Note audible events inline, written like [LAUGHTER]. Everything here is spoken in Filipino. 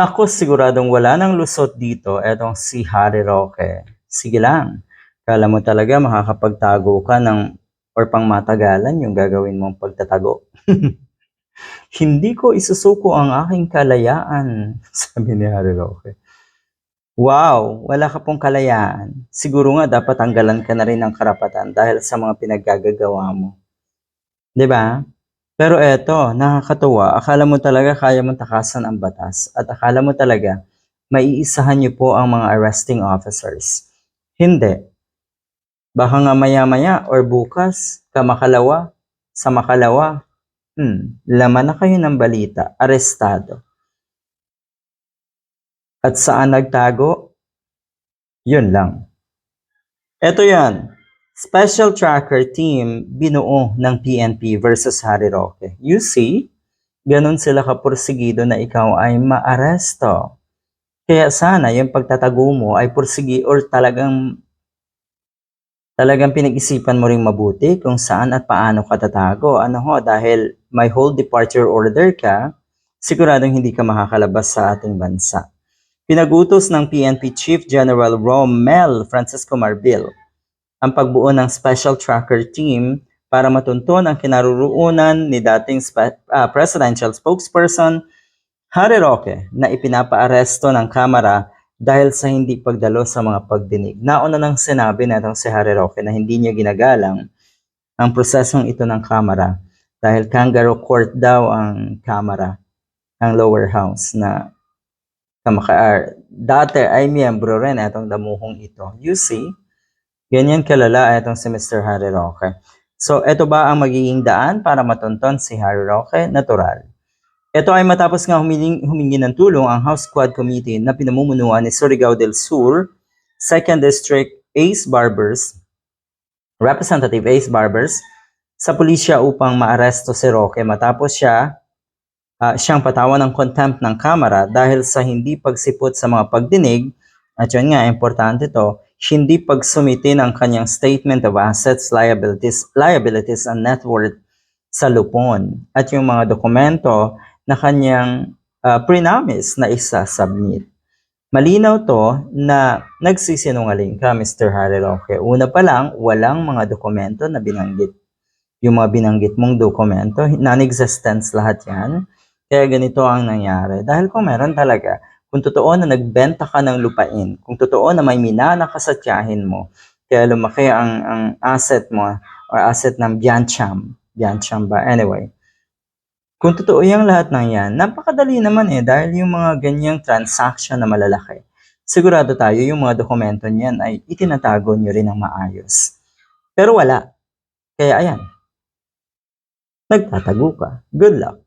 Ako siguradong wala nang lusot dito etong si Harry Roque. Sige lang. Kala mo talaga makakapagtago ka ng or pang matagalan yung gagawin mong pagtatago. [LAUGHS] Hindi ko isusuko ang aking kalayaan, [LAUGHS] sabi ni Harry Roque. Wow, wala ka pong kalayaan. Siguro nga dapat tanggalan ka na rin ng karapatan dahil sa mga pinaggagawa mo. 'Di ba? Pero eto, nakakatuwa. Akala mo talaga kaya mong takasan ang batas at akala mo talaga maiisahan niyo po ang mga arresting officers. Hindi. Baka nga maya-maya or bukas, kamakalawa, sa makalawa, hmm, laman na kayo ng balita, arestado. At saan nagtago? Yun lang. Eto yan. Special Tracker Team binuo ng PNP versus Harry Roque. You see, ganun sila kapursigido na ikaw ay maaresto. Kaya sana yung pagtatago mo ay pursigi or talagang talagang pinag-isipan mo ring mabuti kung saan at paano ka tatago. Ano ho, dahil may whole departure order ka, siguradong hindi ka makakalabas sa ating bansa. Pinagutos ng PNP Chief General Romel Francisco Marbil ang pagbuo ng Special Tracker Team para matunton ang kinaroroonan ni dating spe- ah, presidential spokesperson Harry Roque na ipinapaaresto ng Kamara dahil sa hindi pagdalo sa mga pagdinig. Nauna nang sinabi na itong si Harry Roque na hindi niya ginagalang ang prosesong ito ng Kamara dahil kangaroo court daw ang Kamara, ang lower house na kamaka ah, dati ay miyembro rin itong damuhong ito. You see, ganyan kalala itong si Mr. Harry Roque. So, ito ba ang magiging daan para matunton si Harry Roque? Natural. Ito ay matapos nga humiling, humingi ng tulong ang House Squad Committee na pinamumunuan ni Surigao del Sur, 2nd District Ace Barbers, Representative Ace Barbers, sa pulisya upang maaresto si Roque matapos siya ah, siyang patawan ng contempt ng Kamara dahil sa hindi pagsipot sa mga pagdinig at yun nga, importante to, hindi pagsumiti ng kanyang statement of assets, liabilities, liabilities and net worth sa lupon at yung mga dokumento na kanyang uh, pre-promise na isa-submit. Malinaw to na nagsisinungaling ka, Mr. Harry Roque. Una pa lang, walang mga dokumento na binanggit. Yung mga binanggit mong dokumento, non-existence lahat yan. Kaya ganito ang nangyari. Dahil kung meron talaga, kung totoo na nagbenta ka ng lupain, kung totoo na may minana ka sa tiyahin mo, kaya lumaki ang, ang asset mo or asset ng Biancham. Biancham ba? Anyway. Kung totoo yung lahat ng yan, napakadali naman eh dahil yung mga ganyang transaction na malalaki, sigurado tayo yung mga dokumento niyan ay itinatago nyo rin ng maayos. Pero wala. Kaya ayan, nagtatago ka. Good luck.